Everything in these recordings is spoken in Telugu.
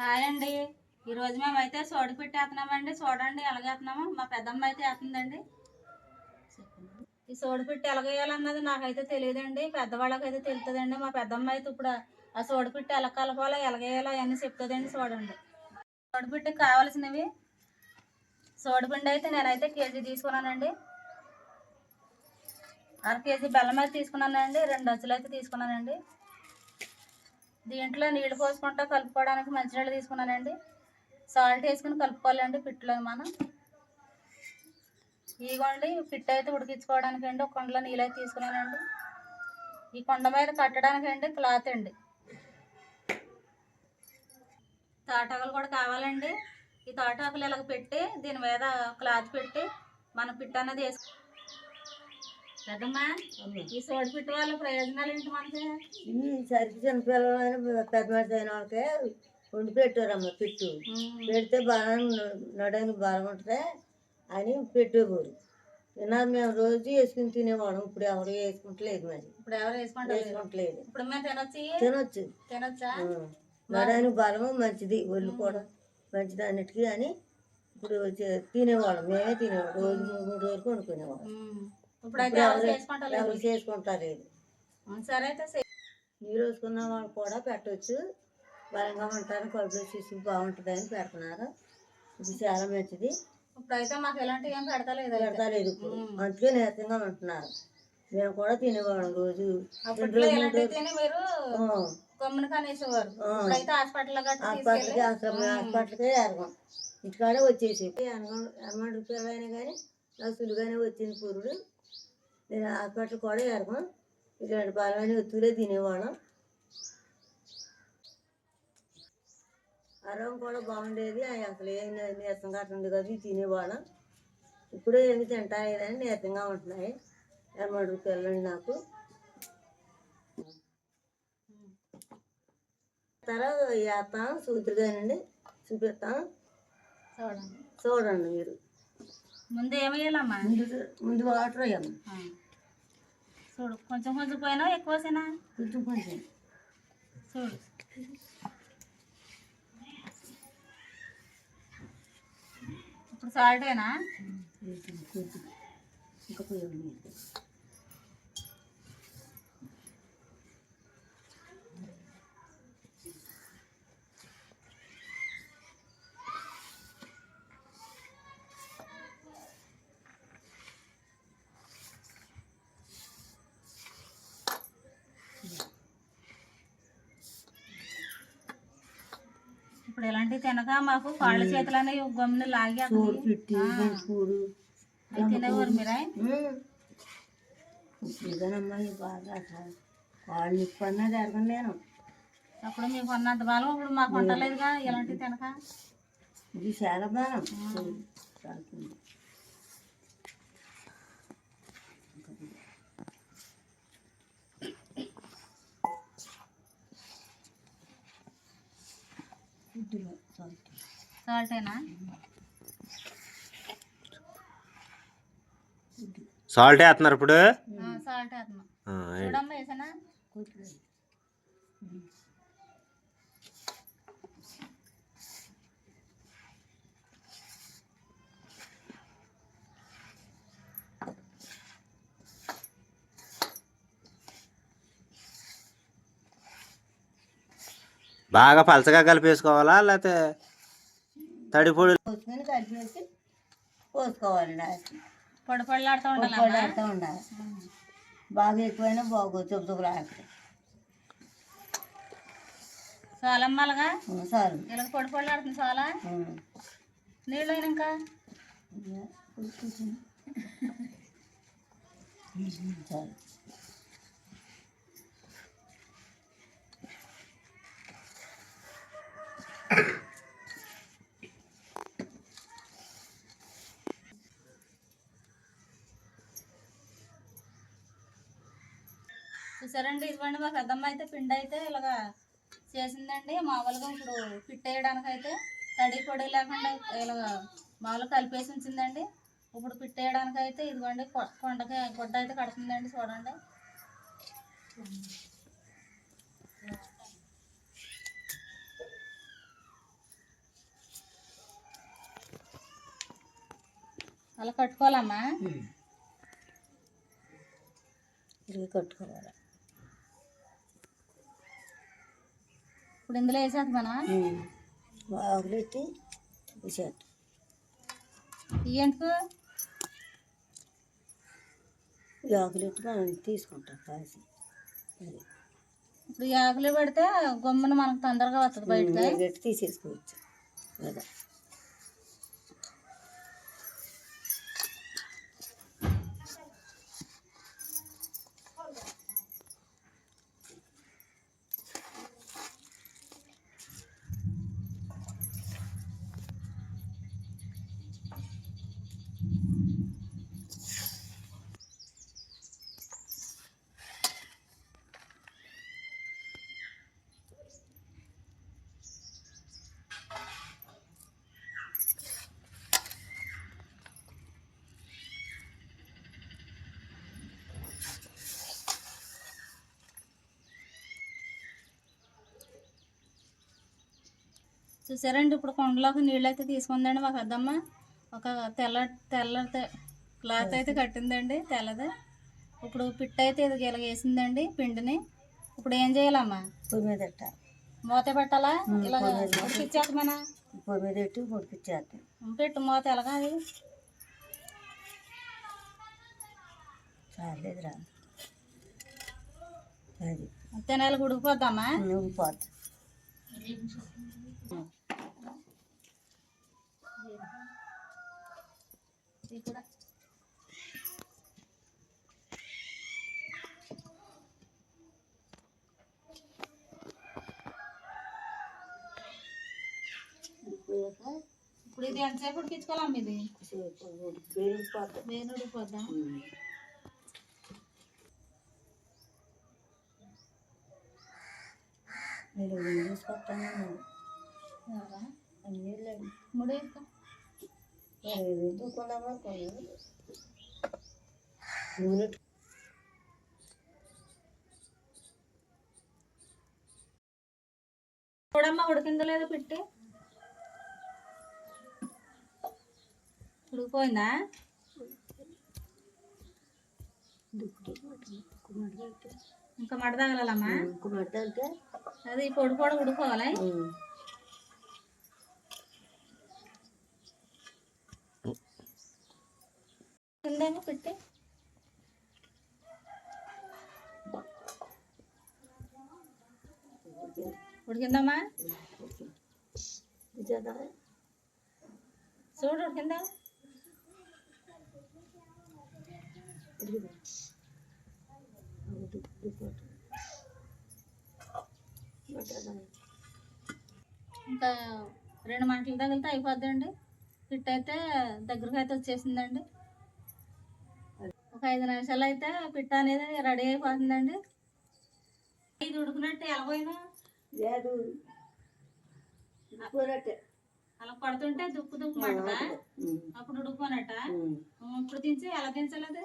హాయ్ అండి. ఈరోజు మేమైతే సోడి పెట్టి వేస్తున్నామండి చూడండి ఎలాగేస్తున్నామో. మా పెద్దమ్మ అయితే వేస్తుందండి. ఈ సోడి పెట్టి ఎలాగేయాలన్నది నాకైతే తెలియదండి. పెద్దవాళ్ళకైతే తెలుస్తుందండి మా పెద్దమ్మ అయితే ఇప్పుడు ఆ సోడి పెట్టి ఎలా కలపాలో ఎలాగేయాలో అవన్నీ చెప్తుందండి చూడండి. సోడి పెట్టికి కావాల్సినవి. సోడిపిండి అయితే నేనైతే కేజీ తీసుకున్నానండి. అర కేజీ బెల్లం అయితే తీసుకున్నానండి. రెండు అచ్చులు అయితే తీసుకున్నానండి. దీంట్లో నీళ్ళు పోసుకుంటా కలుపుకోవడానికి మంచినీళ్ళు తీసుకున్నానండి. సాల్ట్ వేసుకుని కలుపుకోవాలండి పిట్టులో మనం. ఇదిగోండి పిట్టు అయితే ఉడికించుకోవడానికి అండి ఒక కొండలో నీళ్ళు అయితే తీసుకున్నానండి. ఈ కొండ మీద కట్టడానికి అండి క్లాత్ అండి. తాటాకులు కూడా కావాలండి. ఈ తాటాకులు ఇలాగ పెట్టి దీని మీద క్లాత్ పెట్టి మన పిట్టు అన్నది వేసుకో పెద్దమ్మా ఈ సోడి పిట్టు వల్ల ప్రయోజనాలు ఏంటి మనకి? ఈ సరికి చిన్నపిల్లలు పెద్ద మనిషి అయిన వాళ్ళకే వండి పెట్టారమ్మ పెట్టు. పెడితే బాగా నడడానికి బాగా ఉంటుంది అని పెట్టేవారు. ఇలా మేము రోజు వేసుకుని తినేవాళ్ళం. ఇప్పుడు ఎవరు వేసుకుంటలేదు మరి. ఇప్పుడు ఎవరు వేసుకుంటలేదు. ఇప్పుడు మేము తినొచ్చి? తినొచ్చు. నడడానికి బలము మంచిది. ఒళ్ళు కూడా మంచిది అన్నిటికీ అని ఇప్పుడు తినేవాళ్ళం. మేమే తినేవాళ్ళం. రోజు మూడు మూడు వరకు ఉమ్. ఇప్పుడైతే ఎవరు చేసుకుంటారు ఎవరు చేసుకుంటలేదు సరే అయితే నీరు వేసుకున్న వాళ్ళు కూడా పెట్టవచ్చు బలంగా ఉంటారని కడుపులో శిశువు బాగుంటుంది అని పెడుతున్నారు. ఇది చాలా మంచిది. ఇప్పుడైతే మాకు ఎలాంటి ఏం పెడతలేదు పెడతలేదు ఇప్పుడు. అందుకే నీరసంగా ఉంటున్నారు. మేము కూడా తినేవాళ్ళం రోజు. హాస్పిటల్కి హాస్పిటల్కే ఎరగం. ఇంటికాడే వచ్చేసి ఎనమంది రూపాయలు అయినా కానీ నాకు సులువుగానే వచ్చింది పురుడు. నేను హాస్పిటల్ కూడా ఎరగం ఇలాంటి బలమైన ఒత్తులే తినేవాళ్ళం ఆరోగ్యం కూడా బాగుండేది. అసలు ఏం నీరసం ఉంది కదా తినేవాళ్ళం ఇప్పుడు ఏమి తింటాలేదని నీరసంగా ఉంటున్నాయి. ఎనమంది రూపాయలు నాకు. తర్వాత వేస్తాం సూత్రుగానండి. చూపిస్తాం. చూడండి. చూడండి మీరు. ముందు ఏమయ్యాలమ్మా ముందు ముందు వాటర్ వేయమ్మ చూడు కొంచెం కొంచెం పోయినా ఎక్కువసేనా కొంచెం కొంచెం. చూడు. ఇప్పుడు సాల్టేనా ఇంకా పోయండి మీరు ఇప్పుడు తినక మాకు కాళ్ళ చేతులు అనేవి గమ్మున లాగి తినేవారు మీరే? ఇదేనమ్మా బాగా అసలు కాళ్ళు నిప్పు అన్నది ఎరగను నేను. అప్పుడు మీకు ఉన్నంత బలం ఇప్పుడు మాకు ఉండలేదుగా ఇలాంటివి తినక? ఇది చాలా బాగా సాల్టేనా సాల్ట్ వేస్తున్నారు ఇప్పుడు? సాల్ట్ ఆ, చూడమ్మా వేసానా కొద్దిగా. బాగా పలచగా కలిపేసుకోవాలా లేకపోతే తడి పొడి పోసుకొని కలిపేసి పోసుకోవాలి లాస్ట్ పొడి పొడిలాడుతూ ఉండాలి? బాగా ఎక్కువైనా బాగోదు చుబ్బు చుబ్బులాడుతుంది సోలమ్మలుగా చాలు ఇలా పొడి పొడిలాడుతుంది సోలా? ఉమ్. నీళ్ళు అయినా ఇంకా? ఇలా కొంచెం. ఉమ్, చాలు చూసారండి ఇదిగోండి మా పెద్దమ్మ అయితే పిండి అయితే ఇలాగా చేసిందండి. మామూలుగా ఇప్పుడు పిట్టేయడానికి అయితే తడి పొడి లేకుండా ఇలాగా మామూలుగా కలిపేసి ఉంచిందండి. ఇప్పుడు పిట్టేయడానికి అయితే ఇదిగోండి కొండకి గుడ్డ అయితే కడుతుందండి చూడండి. అలా కట్టుకోవాలమ్మా. తిరిగి కట్టుకోవాలి. ఇప్పుడు ఇందులో వేసేద్దామా? ఆకులెట్టి విసేట్టు ఎందుకు? ఈ ఆకులెట్టి మనం తీసుకుంటాం కాసి. అది. ఇప్పుడు ఈ ఆకులు పెడితే గమ్మున మనకు తొందరగా వస్తుంది బయటకి. గట్టి తీసేసుకోవచ్చు. చూసారండి ఇప్పుడు కొండలోకి నీళ్ళు అయితే తీసుకుందండి మా పెద్దమ్మ. ఒక తెల్ల తెల్ల క్లాత్ అయితే కట్టిందండి తెల్లది. ఇప్పుడు పిట్ట అయితే ఇది ఇలాగ వేసిందండి పిండిని. ఇప్పుడు ఏం చేయాలమ్మా? పొయ్యి మీద పెట్టాలి మూత పెట్టాలా? ఇలా. ఉడికిచ్చేద్దామనా? పొయ్యి మీద పెట్టి మూత ఎలాగా అది. చాలేదురా అది తినాలి ఉడికిపోద్దామా ఇది కూడా ఇప్పుడు ఇది ఎంతసేపు ఉడికించుకోవాలమ్మ ఇది పేరుకుపోతా వేరు ఉడికిపోద్దా నేను ఏం తీసుకొస్తాను ఎవరా? అన్నీ లేదు మూడు చూడమ్మా ఉడికిందో లేదో పెట్టి ఉడికిపోయిందా ఇంకా మడ తగలమ్మా అంటే అది ఈ పొడి పొడి ఉడుకోవాలి ఉందేమో పెట్టి? ఉడికిందమ్మా? చూడు ఉడికిందా? ఇంకా రెండు మంటలు తగిలితే అయిపోద్దండి. పిట్ అయితే దగ్గరకు అయితే వచ్చేసిందండి. ఒక ఐదు నిమిషాలు అయితే పిట్ట అనేది రెడీ అయిపోతుందండి. ఇది ఉడికినట్టు ఎలాగోయినా లేదు అలా పడుతుంటే దుక్కు దుక్కు మంట అప్పుడు ఉడుకుపోనట్ట? ఇప్పుడు దించి ఎలా దించాలి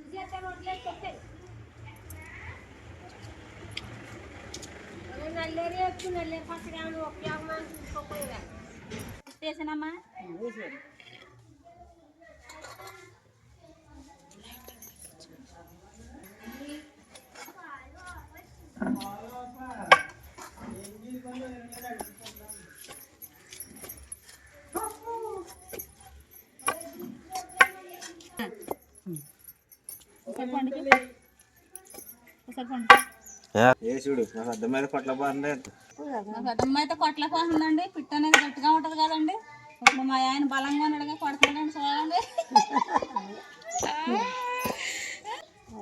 అది వేసానమ్మా వేసేది ఒకసారి పండుగ ఒకసారి చూడు కొట్ల బాగుంది కొట్టలేకపోతుందండి పిట్ట అనేది గట్టిగా ఉంటుంది కదండి. ఇప్పుడు మా ఆయన బలంగా ఉన్నాడుగా కొడుతున్నాడండి చూడండి. ఓ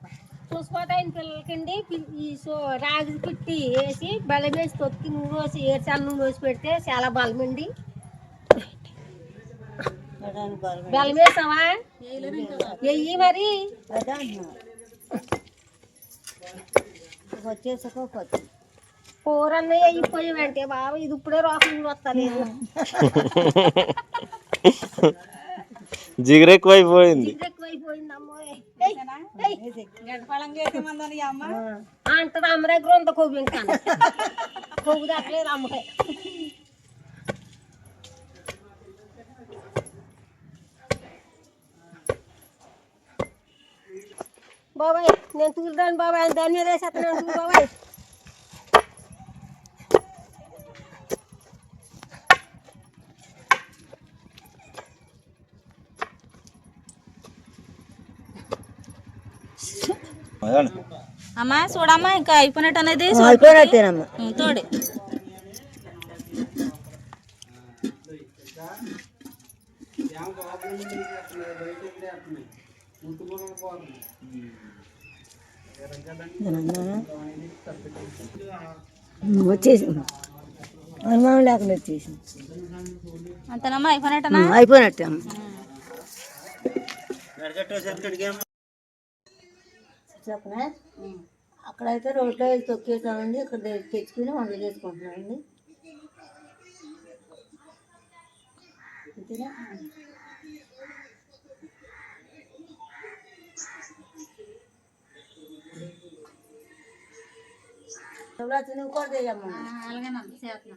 చూసుకోతాయిన పిల్లలకండి. ఈ సో రాగి పిట్టి వేసి బెల్లం వేసి తొక్కి నూనె వేసి ఏడ్చాను నూనె వేసి పెడితే చాలా బలమండి. నడడానికి బలం వేసావా? వెయ్యి మరి. వచ్చేసుకోకపోతే కూరన్న అయిపోయావంటే బాబా ఇది ఇప్పుడే వస్తలేదు. జిగురు ఎక్కువైపోయింది. అమ్మ. దగ్గర ఉంది కొవ్వు ఇంకా కొవ్వు దక్కలేదు అమ్మకాయ బాబాయ్ నేను తూలుదాను బాబాయ్ దాని మీద వేసేస్తాను తూలు బాబాయ్. అమ్మా చూడమ్మా ఇంకా అయిపోయినట్టు అనేది అయిపోయినట్టేనమ్మా. తోడి. అనుమానం లేకుండా అంతేనమ్మా అయిపోయినట్టనా? అయిపోయినట్టే అమ్మ. చెప్పనా అక్కడైతే రోడ్లో వెళ్ళి తొక్కేసామండి ఇక్కడ తె- తెచ్చుకుని వంటలు చేసుకుంటున్నామండి అంతేనా శివరాత్రి నువ్వు కూడా చేయమ్మా అలాగేనమ్మా చేస్తున్నా